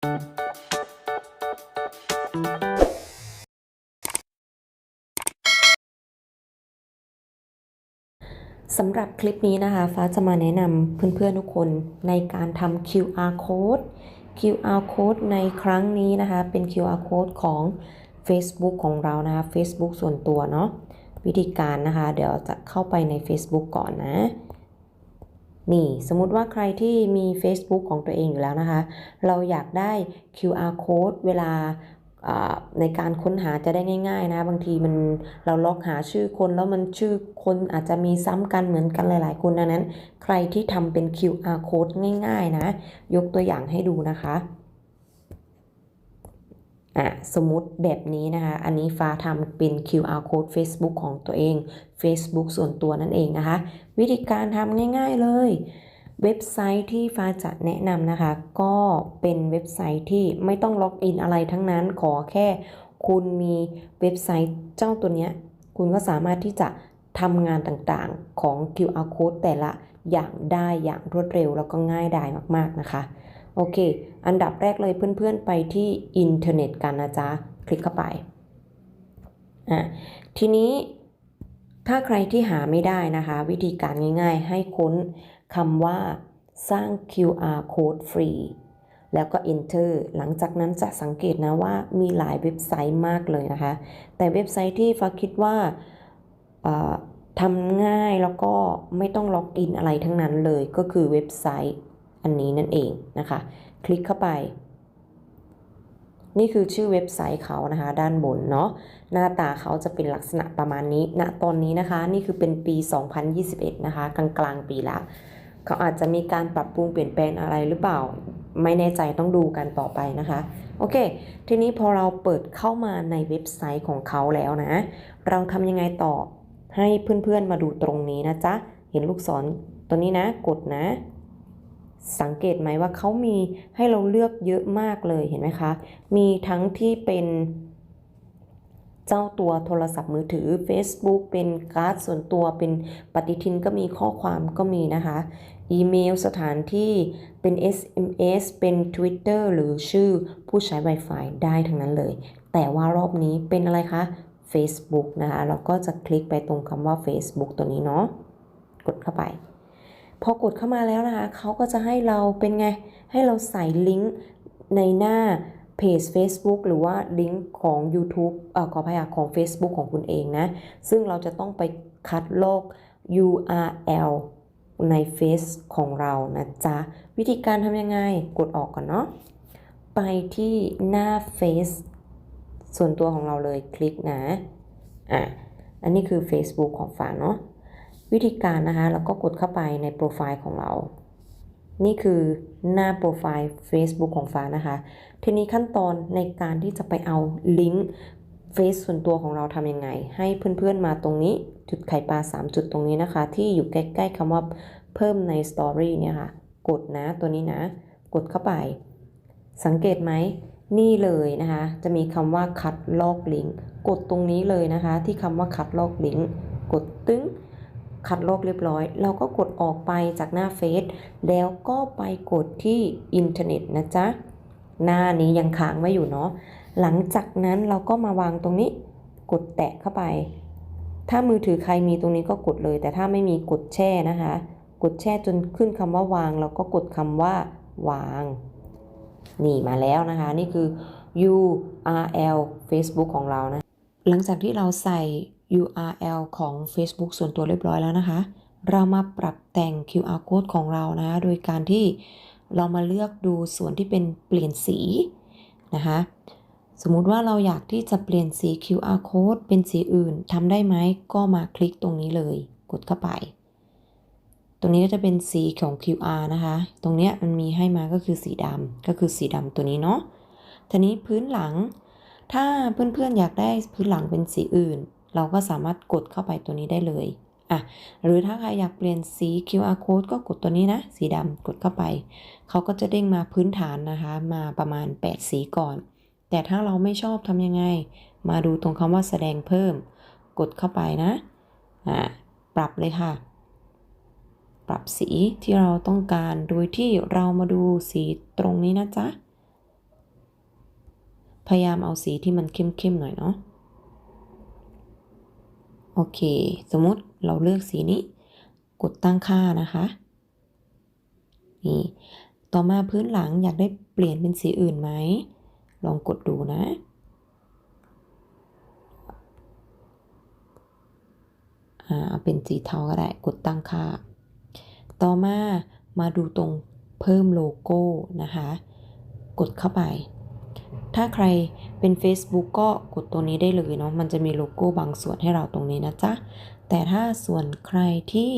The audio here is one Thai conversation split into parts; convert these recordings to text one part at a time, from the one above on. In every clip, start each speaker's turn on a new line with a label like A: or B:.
A: สำหรับคลิปนี้นะคะ ฟ้าจะมาแนะนำเพื่อนๆทุกคนในการทำ QR code QR code ในครั้งนี้นะคะ เป็น QR code ของ Facebook ของเรานะคะ Facebook ส่วนตัวเนาะวิธีการนะคะ เดี๋ยวจะเข้าไปใน Facebook ก่อนนะ นี่สมมติว่าใครที่มี Facebook ของตัวเองอยู่แล้วนะคะ เราอยากได้ QR code เวลาอ่าในการค้นหาจะได้ง่าย ๆ นะ บางทีมันเราล็อกหาชื่อคนแล้วมันชื่อคนอาจจะมีซ้ำกันเหมือนกันหลาย ๆ คนดังนั้น ใครที่ทำเป็น QR code ง่าย ๆ นะ ยกตัวอย่างให้ดูนะคะ อะสมมติแบบนี้นะคะ อันนี้ฟ้าทำเป็น QR code Facebook ของตัวเอง Facebook ส่วนตัวนั่นเองนะคะ วิธีการทำง่าย ๆเลย เว็บไซต์ที่ฟ้าจะแนะนำนะคะ ก็เป็นเว็บไซต์ที่ไม่ต้องล็อกอินอะไรทั้งนั้น ขอแค่คุณมีเว็บไซต์เจ้าตัวเนี้ยคุณก็สามารถที่จะทำงานต่างๆของ QR code แต่ละอย่างได้อย่างรวดเร็วแล้วก็ง่ายดายมากๆนะคะ โอเค อันดับแรกเลยเพื่อนๆไปที่อินเทอร์เน็ตกันนะจ๊ะ คลิกเข้าไป อะ ทีนี้ถ้าใครที่หาไม่ได้นะคะ วิธีการง่ายๆ ให้ค้นคำว่าสร้าง QR code ฟรี แล้วก็ enter หลังจากนั้นจะสังเกตนะว่ามีหลายเว็บไซต์มากเลยนะคะ แต่เว็บไซต์ที่ฟ้าคิดว่าเอ่อทำง่ายแล้วก็ไม่ต้องล็อกอินอะไรทั้งนั้นเลยก็คือเว็บไซต์ อันนี้นั่นเองนะคะ คลิกเข้าไป นี่คือชื่อเว็บไซต์เขานะคะ ด้านบนเนาะหน้าตาเขาจะเป็นลักษณะประมาณนี้ณตอนนี้นะคะ นี่คือเป็นปี 2021 นะคะ กลางกลางๆปีละเขาอาจจะมีการปรับปรุงเปลี่ยนแปลงอะไรหรือเปล่า ไม่แน่ใจต้องดูกันต่อไปนะคะโอเค ทีนี้พอเราเปิดเข้ามาในเว็บไซต์ของเขาแล้วนะ เราทำยังไงต่อให้เพื่อนๆมาดูตรงนี้นะจ๊ะ เห็นลูกศรตัวนี้นะ กดนะ สังเกตไหมว่าเขามีให้เราเลือกเยอะมากเลยเห็นไหมคะ มีทั้งที่เป็นเจ้าตัวโทรศัพท์มือถือ Facebook เป็นการ์ดส่วนตัวเป็นปฏิทินก็มีข้อความก็มีนะคะ อีเมลสถานที่เป็น SMS เป็น Twitter หรือชื่อผู้ใช้ Wi-Fi ได้ทั้งนั้นเลย แต่ว่ารอบนี้เป็นอะไรคะ Facebook นะคะ เราก็จะคลิกไปตรงคำว่า Facebook ตัวนี้เนาะ กดเข้าไป พอกดเข้ามาแล้วนะคะเขาก็จะให้เราเป็นไง ให้เราใส่ลิงก์ในหน้าเพจ Facebook หรือว่าลิงก์ของ YouTube เอ่อขออภัยค่ะของ Facebook ของคุณเองนะ ซึ่งเราจะต้องไปคัดลอก URL ในเฟซของเรานะจ๊ะ วิธีการทำยังไง กดออกก่อนเนาะ ไปที่หน้าเฟซส่วนตัวของเราเลยคลิกนะ อะ อันนี้คือ Facebook ของฝาเนาะ วิธีการนะคะแล้วก็กดเข้าไปในโปรไฟล์ของเรา นี่คือหน้าโปรไฟล์ Facebook ของฟ้านะคะ ทีนี้ขั้นตอนในการที่จะไปเอาลิงก์เฟซส่วนตัวของเราทำยังไง ให้เพื่อนๆมาตรงนี้จุดไข่ปลา 3 จุดตรงนี้นะคะ ที่อยู่ใกล้ๆคำว่าเพิ่มใน Story เนี่ยค่ะ กดนะตัวนี้นะ กดเข้าไป สังเกตไหมนี่เลยนะคะ จะมีคำว่าคัดลอกลิงก์กดตรงนี้เลยนะคะ ที่คำว่าคัดลอกลิงก์กดตึ้ง คัดลอกเรียบร้อย เราก็กดออกไปจากหน้าเฟซแล้วก็ไปกดที่อินเทอร์เน็ตนะจ๊ะ หน้านี้ยังค้างไว้อยู่เนาะหลังจากนั้นเราก็มาวางตรงนี้ กดแตะเข้าไป ถ้ามือถือใครมีตรงนี้ก็กดเลย แต่ถ้าไม่มีกดแช่นะคะ กดแช่จนขึ้นคำว่าวาง เราก็กดคำว่า วาง นี่มาแล้วนะคะ นี่คือ URL Facebook ของเรานะ หลังจากที่เราใส่ URL ของ Facebook ส่วนตัวเรียบร้อยแล้วนะคะ เรามาปรับแต่ง QR code ของเรานะ โดยการที่เรามาเลือกดูส่วนที่เป็นเปลี่ยนสีนะคะ สมมุติว่าเราอยากที่จะเปลี่ยนสี QR code เป็นสีอื่นทำได้ไหม ก็มาคลิกตรงนี้เลย กดเข้าไป ตรงนี้ก็จะเป็นสีของ QR นะคะ ตรงเนี้ยมันมีให้มาก็คือสีดำก็คือสีดำตัวนี้เนาะทีนี้พื้นหลัง ถ้าเพื่อนๆอยากได้พื้นหลังเป็นสีอื่น เราก็สามารถกดเข้าไปตัวนี้ได้เลยอะหรือถ้าใครอยากเปลี่ยนสี QR code ก็กดตัวนี้นะ สีดำกดเข้าไป เขาก็จะเด้งมาพื้นฐานนะคะ มาประมาณ 8 สีก่อน แต่ถ้าเราไม่ชอบทำยังไง มาดูตรงคำว่าแสดงเพิ่ม กดเข้าไปนะอ่าปรับเลยค่ะ ปรับสีที่เราต้องการ โดยที่เรามาดูสีตรงนี้นะจ๊ะ พยายามเอาสีที่มันเข้มๆหน่อยเนาะ โอเค สมมติเราเลือกสีนี้ กดตั้งค่านะคะ นี่ ต่อมาพื้นหลังอยากได้เปลี่ยนเป็นสีอื่นไหม ลองกดดูนะ อ่าเอาเป็นสีเทาก็ได้ กดตั้งค่า ต่อมา มาดูตรงเพิ่มโลโก้นะคะ กดเข้าไป ถ้าใคร เป็น Facebook ก็กดตัวนี้ได้เลยเนาะมันจะมีโลโก้บางส่วนให้เราตรงนี้นะจ๊ะ แต่ถ้าส่วนใครที่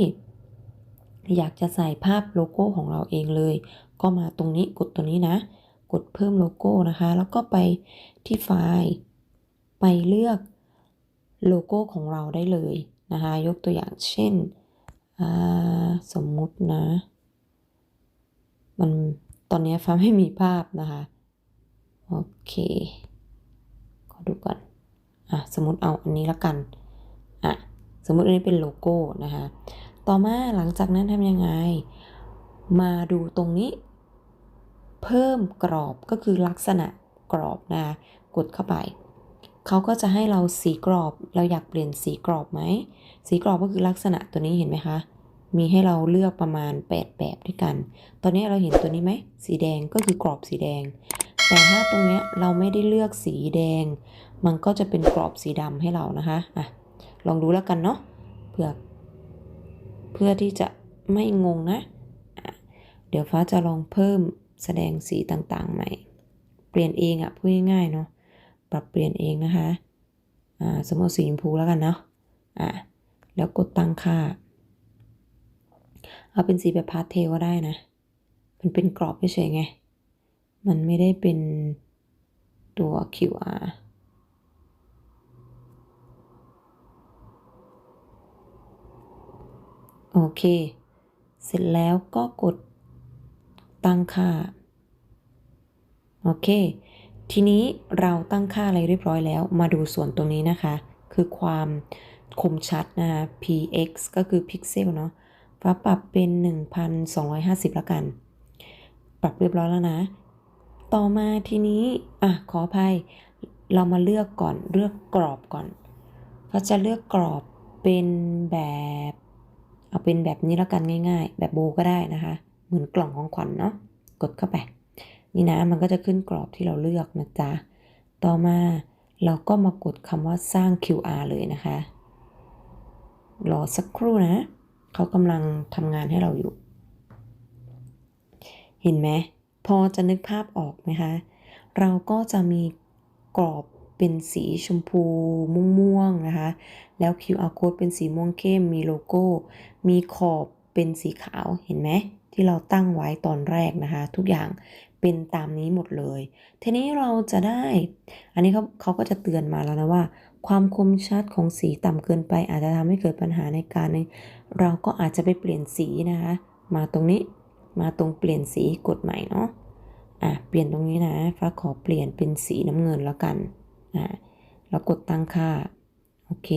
A: อยากจะใส่ภาพโลโก้ของเราเองเลย ก็มาตรงนี้กดตัวนี้นะ กดเพิ่มโลโก้นะคะ แล้วก็ไปที่ไฟล์ ไปเลือกโลโก้ของเราได้เลยนะคะ ยกตัวอย่างเช่น สมมุตินะ มันตอนนี้ฟ้าไม่มีภาพนะคะ โอเค ดูก่อนอะสมมติเอาอันนี้ละกันอะสมมติอันนี้เป็นโลโก้นะคะต่อมาหลังจากนั้นทำยังไง มาดูตรงนี้ เพิ่มกรอบก็คือลักษณะกรอบนะกดเข้าไปเขาก็จะให้เราสีกรอบ เราอยากเปลี่ยนสีกรอบไหม สีกรอบก็คือลักษณะตัวนี้เห็นไหมคะ มีให้เราเลือกประมาณ 8 แบบด้วยกัน ตอนนี้เราเห็นตัวนี้ไหม สีแดงก็คือกรอบสีแดง แต่ถ้าตรงเนี้ยเราไม่ได้เลือกสีแดง มันก็จะเป็นกรอบสีดำให้เรานะคะอะลองดูแล้วกันเนาะเพื่อเพื่อที่จะไม่งงนะะเดี๋ยวฟ้าจะลองเพิ่มแสดงสีต่างๆใหม่ เปลี่ยนเองอะพูดง่ายๆเนาะ ปรับเปลี่ยนเองนะคะ อ่า สมมติสีชมพูแล้วกันเนาะ อะแล้วกดตั้งค่า เอาเป็นสีแบบพาสเทลก็ได้นะ มันเป็นกรอบเฉยๆไง มันไม่ได้เป็นตัว QR โอเค เสร็จแล้วก็กดตั้งค่า โอเค ทีนี้เราตั้งค่าอะไรเรียบร้อยแล้ว มาดูส่วนตรงนี้นะคะ คือความคมชัดนะคะ px ก็คือพิกเซลเนาะฟ้าปรับเป็น 1250ละกัน ปรับเรียบร้อยแล้วนะ ต่อมาทีนี้อะขออภัย เรามาเลือกก่อนเลือกกรอบก่อนก็จะเลือกกรอบเป็นแบบ เอาเป็นแบบนี้แล้วกันง่าย ๆ แบบโบก็ได้นะคะ เหมือนกล่องของขวัญเนาะกดเข้าไป นี่นะมันก็จะขึ้นกรอบที่เราเลือกนะจ๊ะ ต่อมาเราก็มากดคำว่าสร้าง QR เลยนะคะ รอสักครู่นะ เขากำลังทำงานให้เราอยู่ เห็นไหม พอจะนึกภาพออกไหมคะ เราก็จะมีกรอบเป็นสีชมพูม่วงๆนะคะ แล้ว QR code เป็นสีม่วงเข้ม มีโลโก้ มีขอบเป็นสีขาวเห็นไหมที่เราตั้งไว้ตอนแรกนะคะ ทุกอย่างเป็นตามนี้หมดเลย ทีนี้เราจะได้ อันนี้เขาเขาก็จะเตือนมาแล้วนะว่า ความคมชัดของสีต่ำเกินไปอาจจะทำให้เกิดปัญหาในการ เราก็อาจจะไปเปลี่ยนสีนะคะ มาตรงนี้ มาตรงเปลี่ยนสีกดใหม่เนาะอะเปลี่ยนตรงนี้นะฟ้าขอเปลี่ยนเป็นสีน้ำเงินแล้วกันอะแล้วกดตั้งค่าโอเค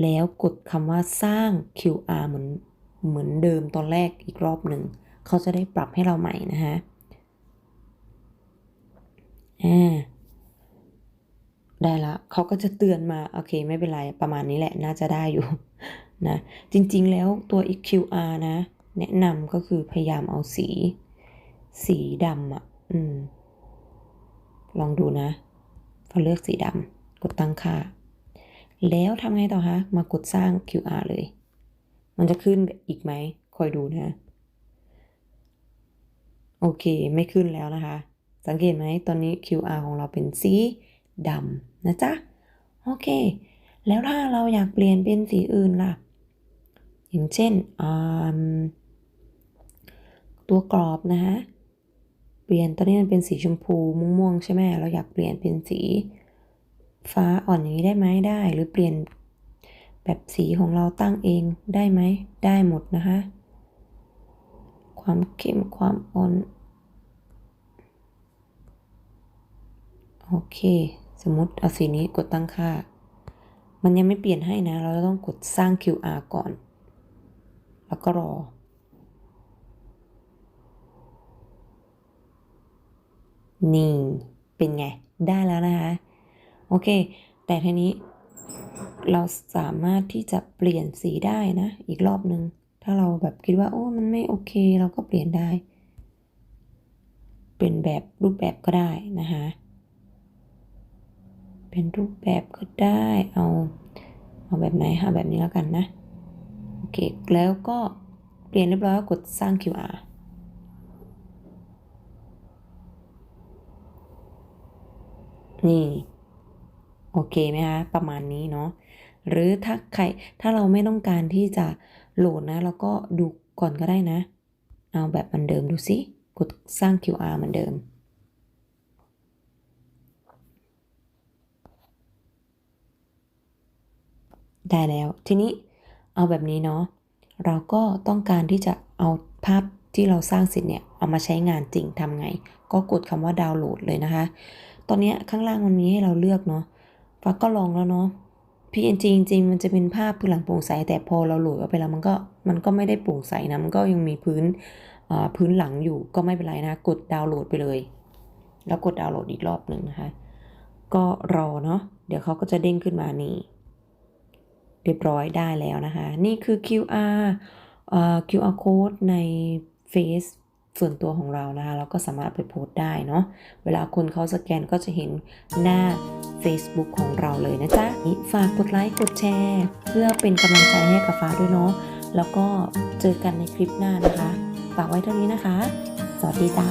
A: แล้วกดคำว่าสร้าง QR เหมือนเหมือนเดิมตอนแรกอีกรอบหนึ่งเขาจะได้ปรับให้เราใหม่นะคะอ่าได้ละเขาก็จะเตือนมา โอเค ไม่เป็นไร ประมาณนี้แหละ น่าจะได้อยู่นะ จริงๆแล้วตัว EQR นะ แนะนำก็คือพยายามเอาสี สีดำอะอืม ลองดูนะ พอเลือกสีดำกดตั้งค่า แล้วทำไงต่อคะ มากดสร้าง QR เลย มันจะขึ้นอีกไหม คอยดูนะ โอเค ไม่ขึ้นแล้วนะคะ สังเกตไหม ตอนนี้ QR ของเราเป็นสีดำนะจ๊ะ โอเค แล้วถ้าเราอยากเปลี่ยนเป็นสีอื่นล่ะ อย่างเช่นอ่า ตัวกรอบนะฮะเปลี่ยนตอนนี้มันเป็นสีชมพูม่วงๆใช่ไหมเราอยากเปลี่ยนเป็นสีฟ้าอ่อนอย่างนี้ได้ไหมได้ หรือเปลี่ยนแบบสีของเราตั้งเองได้ไหมได้หมดนะคะ ความเข้มความอ่อนโอเค สมมติเอาสีนี้กดตั้งค่า มันยังไม่เปลี่ยนให้นะ เราจะต้องกดสร้าง QR ก่อน แล้วก็รอ นี่เป็นไง ได้แล้วนะคะ โอเค แต่ทีนี้เราสามารถที่จะเปลี่ยนสีได้นะ อีกรอบนึง ถ้าเราแบบคิดว่า โอ้มันไม่โอเค เราก็เปลี่ยนได้ เป็นแบบรูปแบบก็ได้นะคะ เป็นรูปแบบก็ได้เอาเอาแบบไหนคะแบบนี้แล้วกันนะ โอเค แล้วก็เปลี่ยนเรียบร้อยก็กดสร้าง QR นี่ โอเคไหมคะ ประมาณนี้เนาะ หรือถ้าใคร ถ้าเราไม่ต้องการที่จะโหลดนะ เราก็ดูก่อนก็ได้นะ เอาแบบเหมือนเดิมดูสิ กดสร้าง QR เหมือนเดิมได้แล้ว ทีนี้เอาแบบนี้เนาะเราก็ต้องการที่จะเอาภาพที่เราสร้างเสร็จเนี่ย เอามาใช้งานจริงทำไง ก็กดคำว่าดาวน์โหลดเลยนะคะ ตอนนี้ข้างล่างมันมีให้เราเลือกเนาะฟ้าก็ลองแล้วเนาะ PNG จริงๆมันจะเป็นภาพพื้นหลังโปร่งใส แต่พอเราโหลดเข้าไปแล้วมันก็มันก็ไม่ได้โปร่งใสนะ มันก็ยังมีพื้นอ่าพื้นหลังอยู่ก็ไม่เป็นไรนะ กดดาวน์โหลดไปเลย แล้วกดดาวน์โหลดอีกรอบหนึ่งนะคะ ก็รอเนาะ เดี๋ยวเขาก็จะเด้งขึ้นมานี่ เรียบร้อยได้แล้วนะคะ นี่คือ QR อ่อ QR code ใน Face ส่วนตัวของเรานะคะเราก็สามารถไปโพสต์ได้เนาะเวลาคนเขาสแกนก็จะเห็นหน้า Facebook ของเราเลยนะจ๊ะนี่ฝากกดไลค์กดแชร์ เพื่อเป็นกำลังใจให้กับฟ้าด้วยเนาะแล้วก็เจอกันในคลิปหน้านะคะ ฝากไว้เท่านี้นะคะ สวัสดีจ้า